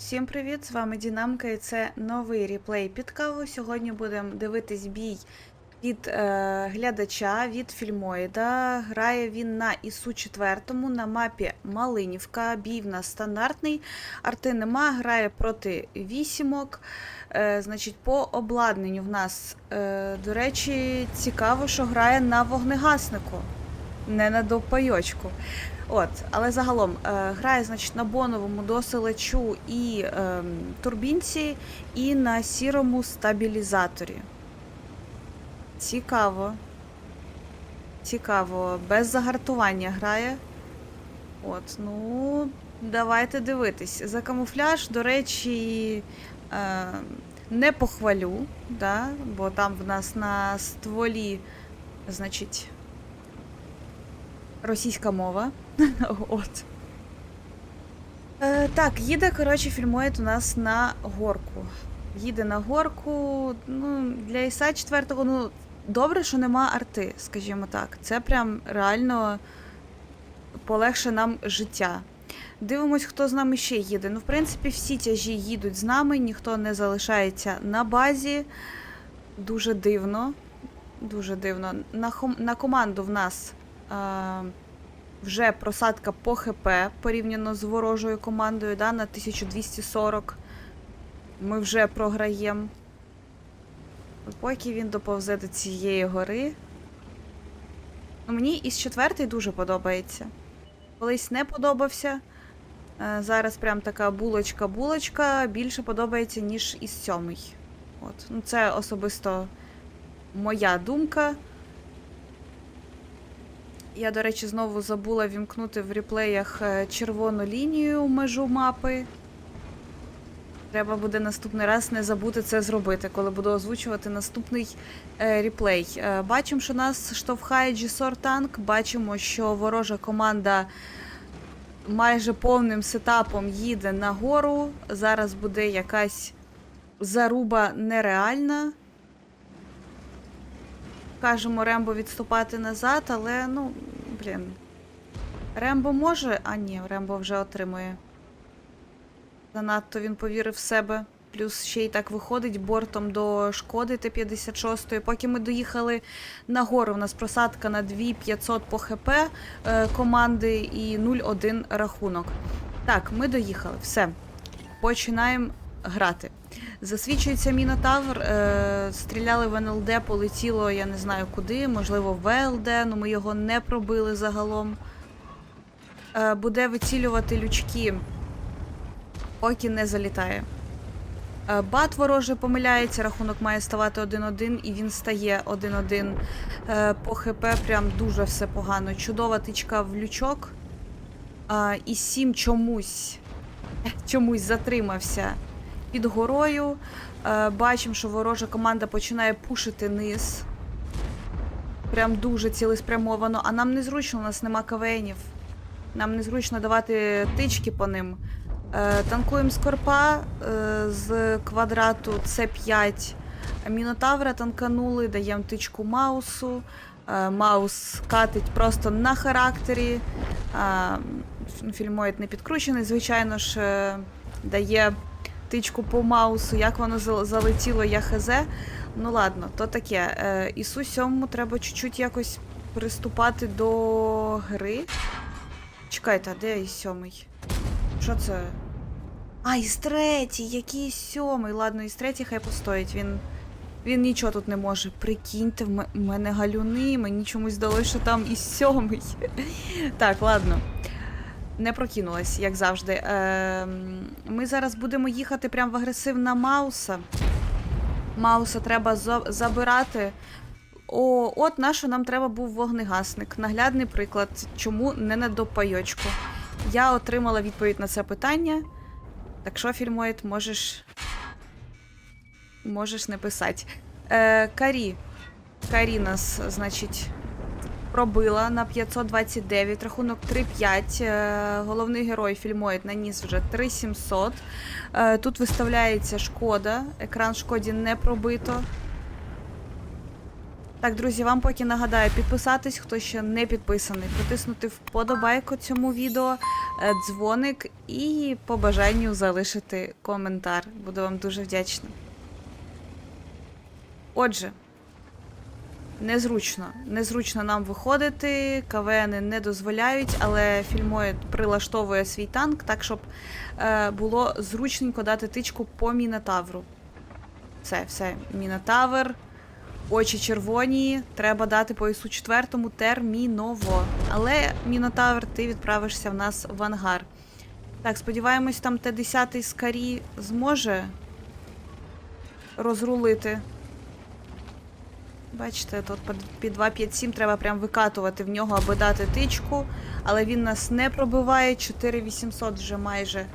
Всім привіт! З вами Дінамка і це новий реплей під каву. Сьогодні будемо дивитись бій від е, глядача від фільмоїда. Грає він на ІСУ 4 на мапі Малинівка. Бій в нас стандартний. Арти нема, грає проти вісімок. Е, значить, по обладнанню в нас, е, до речі, цікаво, що грає на вогнегаснику, не на допайочку. От, але загалом е, грає, значить, на боновому досилачу і е, турбінці, і на сірому стабілізаторі. Цікаво. Цікаво. Без загартування грає. От, ну, давайте дивитись. За камуфляж, до речі, е, не похвалю, да, бо там в нас на стволі, значить, російська мова. От. Е, так, їде, коротше, фільмує у нас на горку. Їде на горку. Ну, для Іса 4 ну, добре, що нема арти, скажімо так. Це прям реально полегше нам життя. Дивимось, хто з нами ще їде. Ну, в принципі, всі тяжі їдуть з нами, ніхто не залишається на базі. Дуже дивно. Дуже дивно. На, хом... на команду в нас. Е вже просадка по ХП порівняно з ворожою командою да, на 1240. Ми вже програємо. Поки він доповзе до цієї гори. Ну, мені із четвертий дуже подобається. Колись не подобався. Е, Зараз прям така булочка-булочка більше подобається, ніж із сьомий. От. Ну, це особисто моя думка. Я, до речі, знову забула вімкнути в реплеях е, червону лінію межу мапи. Треба буде наступний раз не забути це зробити, коли буду озвучувати наступний е, реплей. Е, бачимо, що нас штовхає G-SOR танк. Бачимо, що ворожа команда майже повним сетапом їде нагору. Зараз буде якась заруба нереальна. Кажемо Рембо відступати назад, але ну, блін. Рембо може. А ні, Рембо вже отримує. Занадто він повірив в себе. Плюс ще й так виходить бортом до шкоди Т-56. Поки ми доїхали на гору, у нас просадка на 2500 по ХП е, команди і 0-1 рахунок. Так, ми доїхали. Все. Починаємо грати. Засвідчується Мінотавр. Е, стріляли в НЛД, полетіло, я не знаю куди, можливо, в ВЛД, але ми його не пробили загалом. Е, буде вицілювати лючки, поки не залітає. Е, бат ворожий помиляється, рахунок має ставати 1-1, і він стає 1-1. Е, по ХП прям дуже все погано. Чудова тичка в лючок. І 7 чомусь, чомусь затримався під горою. Е, бачимо, що ворожа команда починає пушити низ. Прям дуже цілеспрямовано. А нам незручно, у нас нема КВНів. Нам незручно давати тички по ним. Е, танкуємо скорпа е, з квадрату С5. Мінотавра танканули, даємо тичку Маусу. Маус катить просто на характері. Фільмоїд не підкручений, звичайно ж, дає тичку по маусу, як воно залетіло, я хз. Ну ладно, то таке. Е, Ісу сьомому треба чуть-чуть якось приступати до гри. Чекайте, а де і сьомий? Що це? А, із третій, який із сьомий. Ладно, із третій хай постоїть. Він. Він нічого тут не може. Прикиньте, в мене галюни, мені чомусь здалося, що там і сьомий. Так, ладно. Не прокинулась, як завжди. Е, ми зараз будемо їхати прямо в агресив на Мауса. Мауса треба за- забирати. О, от на що нам треба був вогнегасник. Наглядний приклад, чому не на допайочку. Я отримала відповідь на це питання. Так що, фільмоїд, можеш. Можеш не писати. Е, Карі. Карі нас, значить, пробила на 529, рахунок 3-5. Е, Головний герой фільмоїд наніс вже 3700. Е, Тут виставляється шкода. Екран шкоді не пробито. Так, друзі, вам поки нагадаю підписатись, хто ще не підписаний, протиснути вподобайку цьому відео. е, дзвоник і по бажанню залишити коментар. Буду вам дуже вдячна. Отже, незручно. Незручно нам виходити, КВН не дозволяють, але фільмоїд прилаштовує свій танк так, щоб е, було зручненько дати тичку по мінотавру. Все, все, мінотавр. Очі червоні, треба дати по ісу четвертому терміново. Але Мінотавр, ти відправишся в нас в ангар. Так, сподіваємось, там Т-10 Скарі зможе розрулити. Бачите, тут під- під 257 треба прям викатувати в нього, аби дати тичку. Але він нас не пробиває. 4800 вже майже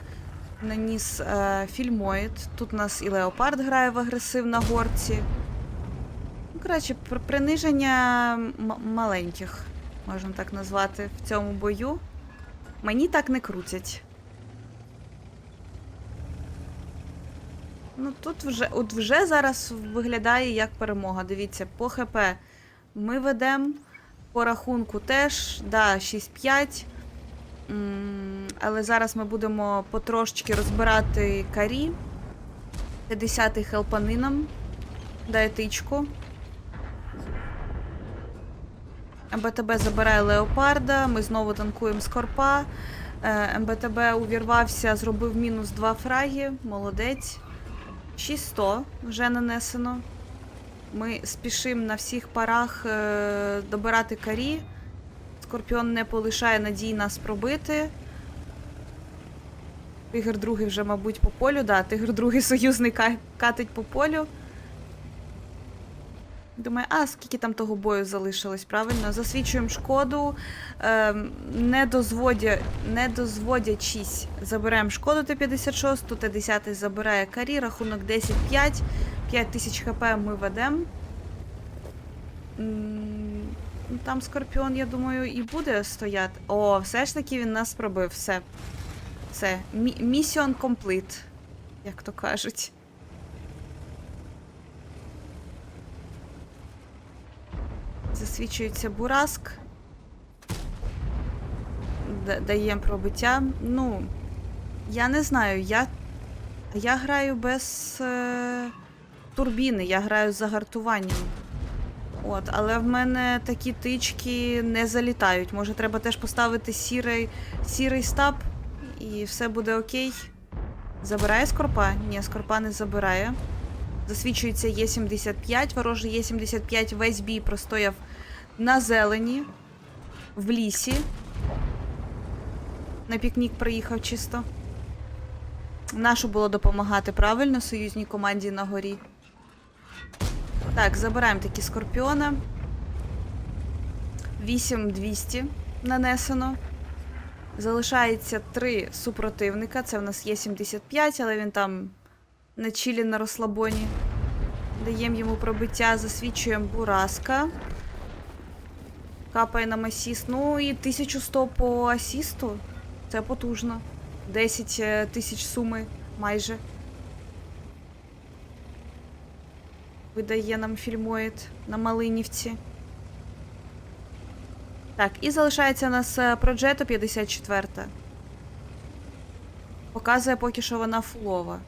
наніс е, фільмоїд. Тут у нас і Леопард грає в агресив на горці. Ну, коротше, пр- приниження маленьких, можна так назвати, в цьому бою. Мені так не крутять. Ну тут вже, от вже зараз виглядає як перемога. Дивіться, по ХП ми ведемо, по рахунку теж, да, 6-5. Але зараз ми будемо потрошечки розбирати карі. 50-й хелпани нам. Дає тичку. МБТБ забирає Леопарда, ми знову танкуємо Скорпа. Е, МБТБ увірвався, зробив мінус 2 фраги. Молодець. 600 вже нанесено. Ми спішимо на всіх парах е, добирати карі. Скорпіон не полишає надій нас пробити. Тигр другий вже, мабуть, по полю. Да, тигр другий союзний катить по полю. Думаю, а скільки там того бою залишилось, правильно? Засвідчуємо шкоду, ем, не, дозводя, не дозводячись, забираємо шкоду Т-56, Т-10 забирає карі, рахунок 10-5, 5 тисяч хп ми ведемо. Ну, Там Скорпіон, я думаю, і буде стояти. О, все ж таки він нас пробив. Все. Все. Мі- Mission як то кажуть. Засвічується Бураск. Даємо пробиття. Ну, я не знаю, я, я граю без е, турбіни, я граю з загартуванням. От, але в мене такі тички не залітають. Може, треба теж поставити сірий, сірий стаб і все буде окей. Забирає скорпа? Ні, скорпа не забирає. Засвідчується Є75. Ворожий Є75 весь бій простояв на зелені, в лісі. На пікнік приїхав чисто. Нашу було допомагати правильно союзній команді на горі. Так, забираємо такі скорпіона. 8200 нанесено. Залишається три супротивника. Це в нас є 75, але він там на чилі на розслабоні. Даємо йому пробиття, засвідчуємо бураска. Капає нам асіст. Ну і 1100 по асісту. Це потужно. 10 е, тисяч суми майже. Видає нам фільмоїд на Малинівці. Так, і залишається у нас е, Проджето 54. Показує поки що вона фулова.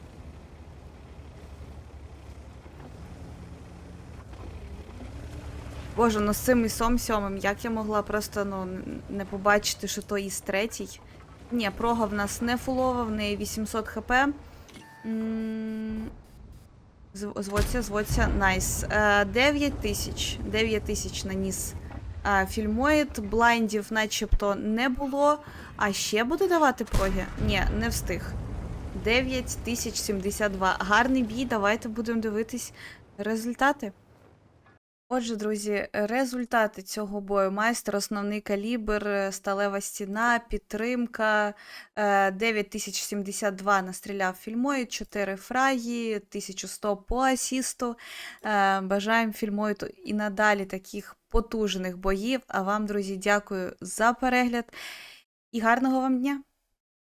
Боже, ну з цим ісом сьомим, як я могла просто ну, не побачити, що то іс третій. Ні, прога в нас не фулова, в неї 800 хп. Зводься, зводься, найс. Е, 9 тисяч. 9 тисяч наніс е, фільмоїд. Блайндів начебто не було. А ще буде давати проги? Ні, не встиг. 9072. Гарний бій, давайте будемо дивитись результати. Отже, друзі, результати цього бою. Майстер, основний калібр, е, сталева стіна, підтримка. е, 9072 настріляв фільмою, 4 фраги, 1100 по асісту. Е, Бажаємо фільмою і надалі таких потужних боїв. А вам, друзі, дякую за перегляд і гарного вам дня!